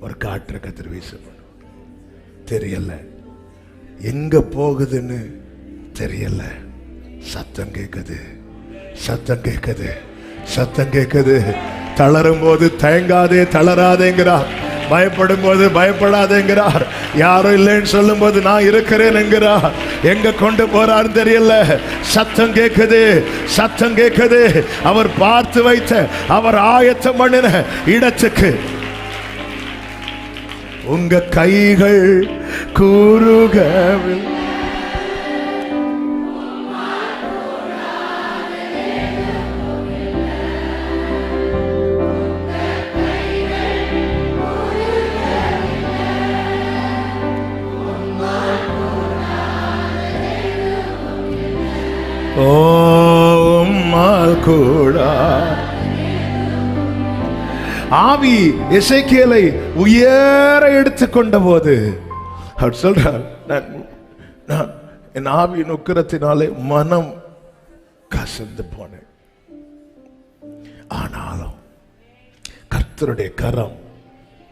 ஒரு காற்று கத்திர வீசப்படும் தெரியல. எங்க போகுதுன்னு தெரியல. சத்தம் கேட்குது சத்தம் கேட்குது சத்தம் கேட்குது தளரும் போது தயங்காதே தளராதேங்கிறார். பயப்படும் போது பயப்படாதேங்கிறார். யாரும் இல்லைன்னு சொல்லும் போது நான் இருக்கிறேன் என்கிறார் எங்க கொண்டு போறாருன்னு தெரியல. சத்தம் கேட்குது சத்தம் கேட்குது அவர் பார்த்து வைத்த அவர் ஆயத்தம் பண்ணின இடத்துக்கு உங்க கைகள் கூறுகவில் ஓம்மால் கூடா. ஆவி எசேக்கியேலை உயர எடுத்துக்கொண்ட போது அவர் சொல்றார் நான் நான் என் ஆவி நுக்கிரத்தினாலே மனம் கசந்து போனேன். ஆனாலும் கர்த்தருடைய கரம்